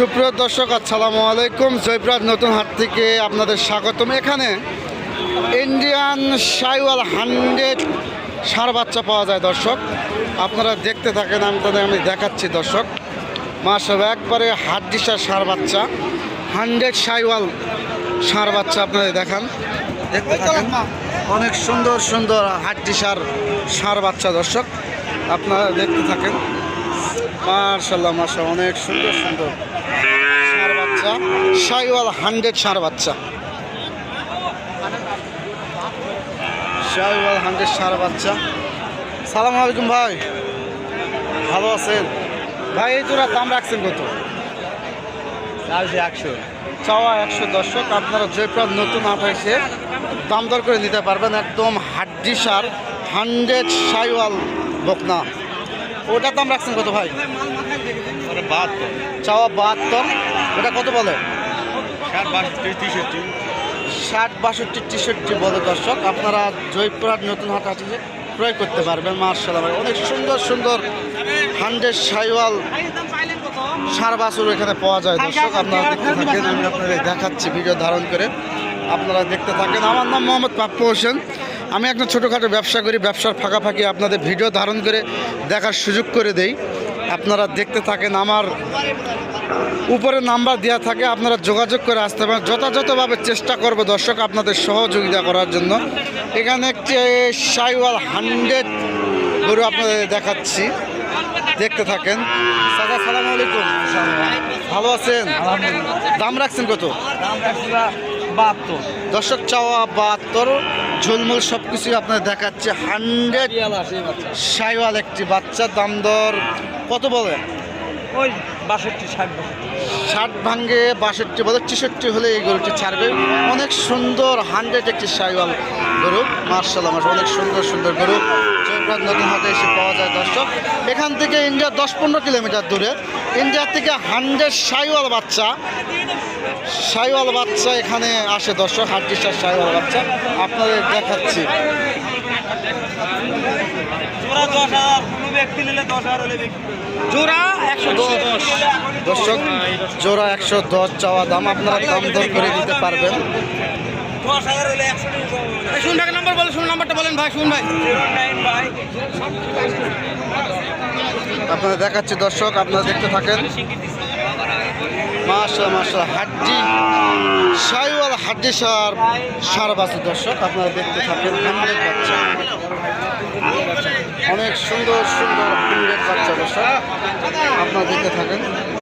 সুপ্রিয় দর্শক, আসসালামু আলাইকুম। জয়প্রাদ নতুন হাট থেকে আপনাদের স্বাগতম। এখানে ইন্ডিয়ান সাইওয়াল হান্ড্রেড সার বাচ্চা পাওয়া যায় দর্শক। আপনারা দেখতে থাকেন, আমি তাদের আমি দেখাচ্ছি দর্শক। মাসব একবারে হাড্ডিসার ষাঁড় বাচ্চা। হান্ড্রেড সাইওয়াল সার বাচ্চা আপনাদের দেখান। দেখতে থাকেন, অনেক সুন্দর সুন্দর হাড্ডিসার সার বাচ্চা দর্শক। আপনারা দেখতে থাকেন। মার্শাল্লাহ মার্শাল অনেক সুন্দর সুন্দর। ষাঁড় বাচ্চা শাইওয়াল হান্ড্রেড ষাঁড় বাচ্চা। শাইওয়াল হান্ড্রেড ষাঁড় বাচ্চা। সালাম আলাইকুম ভাই। ভালো আছেন? ভাই এই তোরা দাম রাখছেন কত? একশো। চাওয়া একশো দর্শক আপনারা জয়প্রাদ নতুন আঠাইশে দাম দর করে নিতে পারবেন একদম হাড্ডি সার হান্ড্রেড শাইওয়াল বকনা। ওটার দাম রাখছেন কত ভাই? বাহাত্তর। চাওয়া বাহাত্তর। ওটা কত বলে? ষাট বাষট্টি তেষট্টি। ষাট বাষট্টি বলে দর্শক। আপনারা জয়পুরহাট নতুন হাট হাটিতে ক্রয় করতে পারবেন মার্শাল্লাহ অনেক সুন্দর সুন্দর হান্ড্রেড সাইওয়াল সার বাছুর এখানে পাওয়া যায় দর্শক। আপনারা দেখতে থাকেন আমি আপনাদের দেখাচ্ছি ভিডিও ধারণ করে। আপনারা দেখতে থাকেন। আমার নাম মোহাম্মদ পাপ্পু হোসেন। আমি একটা ছোটোখাটো ব্যবসা করি ব্যবসার ফাঁকাফাঁকি আপনাদের ভিডিও ধারণ করে দেখার সুযোগ করে দেই। আপনারা দেখতে থাকেন আমার উপরে নাম্বার দেওয়া থাকে আপনারা যোগাযোগ করে আসতে পারেন। যথাযথভাবে চেষ্টা করব দর্শক আপনাদের সহযোগিতা করার জন্য। এখানে একটি সাইওয়াল হান্ড্রেড গরু আপনাদের দেখাচ্ছি। দেখতে থাকেন। সাদা সালাম আলাইকুম। ভালো আছেন? দাম রাখছেন কত? বাহাত্তর। দর্শক চাওয়া বাহাত্তর ঝুলমুল সব কিছুই আপনার দেখাচ্ছে হান্ড্রেড সাইওয়াল একটি বাচ্চা দাম দর কত বলে? ওই বাষট্টি ষাট ষাট ভাঙ্গে বাষট্টি বলে ছেষট্টি হলে এই গরুটি ছাড়বে। অনেক সুন্দর হান্ড্রেড একটি সাইওয়াল গরু মার্শাল আমার অনেক সুন্দর সুন্দর গরু। জয়প্রাত নতুন হাটে এসে পাওয়া যায় দর্শক। এখান থেকে ইন্ডিয়া দশ পনেরো কিলোমিটার দূরে। ইন্ডিয়া থেকে হান্ড্রেড সাইওয়াল বাচ্চা। সাইওয়াল বাচ্চা এখানে আসে দর্শক হাড্ডিসার সাইওয়াল বাচ্চা। আপনাদের দেখাচ্ছি। জোড়া একশো দশ। দর্শক জোড়া একশো দশ চাওয়া দাম আপনারা দাম দর করে দিতে পারবেন। শুন ভাই নাম্বার বলেন শুন নাম্বারটা বলেন ভাই শুন ভাই। আপনারা দেখাচ্ছি দর্শক আপনারা দেখতে থাকেন। মাশা মাসা হাড্ডি। সাইওয়াল হাড্ডি সার সার বাসে দর্শক, আপনারা দেখতে থাকেন, হান্ড্রেড বাচ্চা। অনেক সুন্দর সুন্দর হান্ড্রেড বাচ্চা দর্শক, আপনারা দেখতে থাকেন।